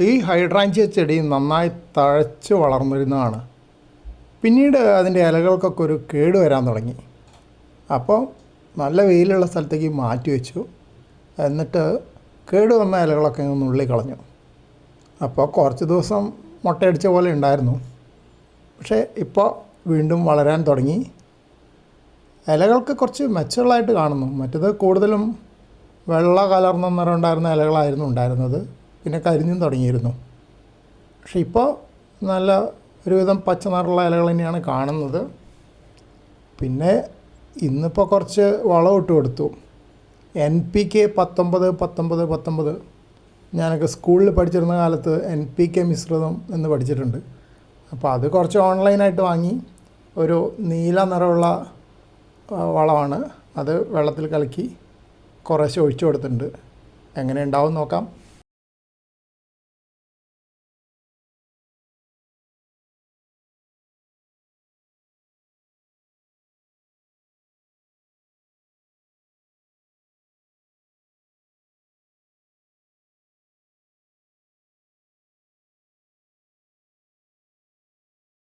ഈ ഹൈഡ്രാഞ്ചിയ ചെടി നന്നായി തഴച്ച് വളർന്നിരുന്നതാണ്. പിന്നീട് അതിന്റെ ഇലകൾക്കൊക്കെ ഒരു കേട് വരാൻ തുടങ്ങി. അപ്പോൾ നല്ല വെയിലുള്ള സ്ഥലത്തേക്ക് മാറ്റി വെച്ചു. എന്നിട്ട് കേട് വന്ന ഇലകളൊക്കെ ഒന്ന് നുള്ളി കളഞ്ഞു. അപ്പോൾ കുറച്ച് ദിവസം മുട്ടയടിച്ച പോലെ ഉണ്ടായിരുന്നു. പക്ഷേ ഇപ്പോൾ വീണ്ടും വളരാൻ തുടങ്ങി. ഇലകൾക്ക് കുറച്ച് മെച്ചമുള്ളതായിട്ട് കാണുന്നു. മറ്റത് കൂടുതലും വെള്ള കലർന്ന നിറം ഉണ്ടായിരുന്ന ഇലകളായിരുന്നു ഉണ്ടായിരുന്നത്. പിന്നെ കരിഞ്ഞും തുടങ്ങിയിരുന്നു. പക്ഷെ ഇപ്പോൾ നല്ല ഒരുവിധം പച്ച നിറമുള്ള ഇലകൾ തന്നെയാണ് കാണുന്നത്. പിന്നെ ഇന്നിപ്പോൾ കുറച്ച് വളം ഇട്ട് കൊടുത്തു. എൻ പി കെ പത്തൊമ്പത് പത്തൊമ്പത് പത്തൊമ്പത്. ഞാനൊക്കെ സ്കൂളിൽ പഠിച്ചിരുന്ന കാലത്ത് എൻ പി കെ മിശ്രിതം എന്ന് പഠിച്ചിട്ടുണ്ട്. അപ്പോൾ അത് കുറച്ച് ഓൺലൈനായിട്ട് വാങ്ങി ഒരു നീല നിറമുള്ള വളമാണ്. അത് വെള്ളത്തിൽ കലക്കി കുറേശ്ശെ ഒഴിച്ചു കൊടുത്തിട്ടുണ്ട്. എങ്ങനെ ഉണ്ടാവും നോക്കാം.